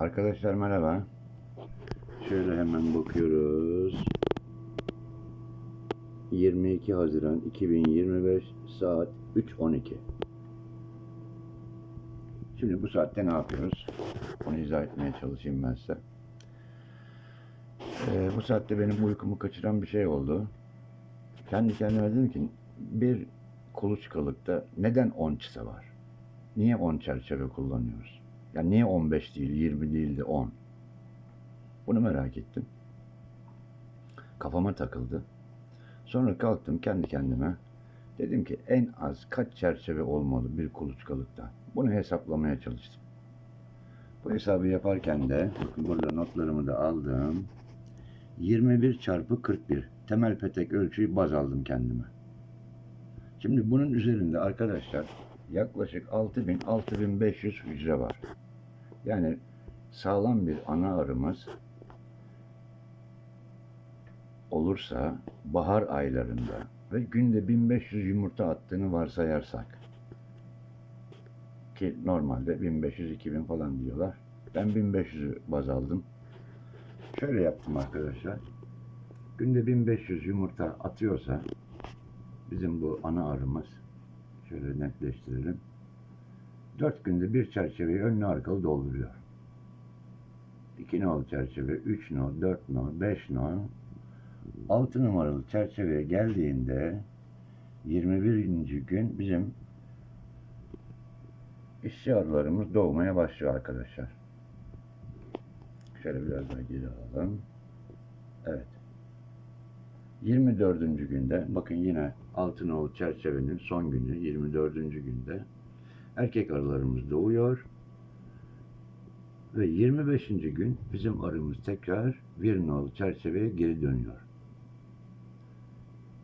Arkadaşlar merhaba. Şöyle hemen bakıyoruz. 22 Haziran 2025 saat 3.12. Şimdi bu saatte ne yapıyoruz? Onu izah etmeye çalışayım ben size. Ee, bu saatte benim uykumu kaçıran bir şey oldu. Kendi kendime dedim ki bir kuluçkalıkta neden 10 çıta var? Niye 10 çerçeve kullanıyoruz? Yani niye 15 değil, 20 değil de 10? Bunu merak ettim. Kafama takıldı. Sonra kalktım kendi kendime. Dedim ki en az kaç çerçeve olmalı bir kuluçkalıkta? Bunu hesaplamaya çalıştım. Bu hesabı yaparken de burada notlarımı da aldım. 21 çarpı 41 temel petek ölçüyü baz aldım kendime. Şimdi bunun üzerinde arkadaşlar yaklaşık 6000-6500 hücre var. Yani sağlam bir ana arımız olursa bahar aylarında ve günde 1500 yumurta attığını varsayarsak ki normalde 1500-2000 falan diyorlar. Ben 1500'ü baz aldım. Şöyle yaptım arkadaşlar. Günde 1500 yumurta atıyorsa bizim bu ana arımız şöyle netleştirelim. 4 günde bir çerçeveyi önlü arkalı dolduruyor. 2 nol çerçeve, 3 nol, 4 nol, 5 nol. 6 numaralı çerçeveye geldiğinde 21. gün bizim işçi arılarımız doğmaya başlıyor arkadaşlar. Şöyle biraz daha geri alalım. Evet. 24. günde bakın yine Altınoğlu çerçevenin son günü 24. günde erkek arılarımız doğuyor. Ve 25. gün bizim arımız tekrar bir nolu çerçeveye geri dönüyor.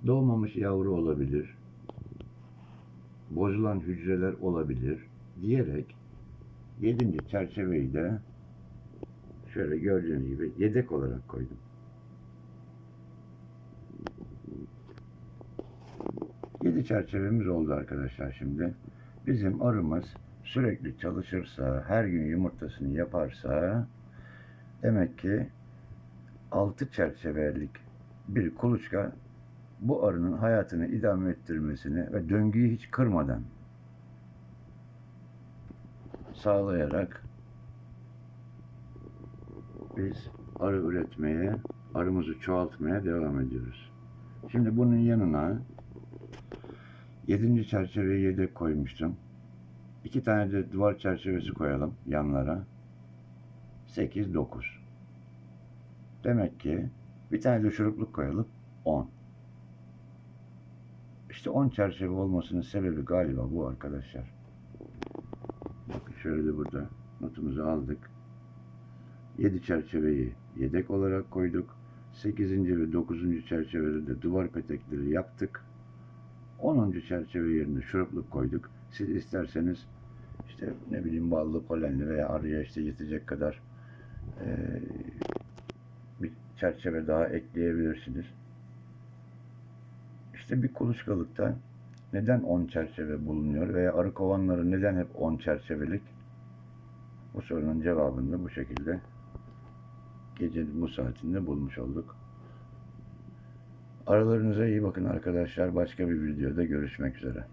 Doğmamış yavru olabilir. Bozulan hücreler olabilir diyerek 7. çerçeveyi de şöyle gördüğünüz gibi yedek olarak koydum. 7 çerçevemiz oldu arkadaşlar şimdi. Bizim arımız sürekli çalışırsa, her gün yumurtasını yaparsa demek ki 6 çerçevelik bir kuluçka bu arının hayatını idame ettirmesini ve döngüyü hiç kırmadan sağlayarak biz arı üretmeye, arımızı çoğaltmaya devam ediyoruz. Şimdi bunun yanına 7. çerçeveye yedek koymuştum. İki tane de duvar çerçevesi koyalım yanlara. 8, 9. Demek ki bir tane de şurupluk koyalım. 10. İşte 10 çerçeve olmasının sebebi galiba bu arkadaşlar. Bakın şöyle de burada notumuzu aldık. 7 çerçeveyi yedek olarak koyduk. 8. ve 9. çerçevede de duvar petekleri yaptık. 10. çerçeve yerine şurupluk koyduk. Siz isterseniz işte ne bileyim ballı polenli veya arıya işte yetecek kadar eee, bir çerçeve daha ekleyebilirsiniz. İşte bir kuluçkalıkta neden 10 çerçeve bulunuyor veya arı kovanları neden hep 10 çerçevelik? Bu sorunun cevabını da bu şekilde gecenin bu saatinde bulmuş olduk. Aralarınıza iyi bakın arkadaşlar. Başka bir videoda görüşmek üzere.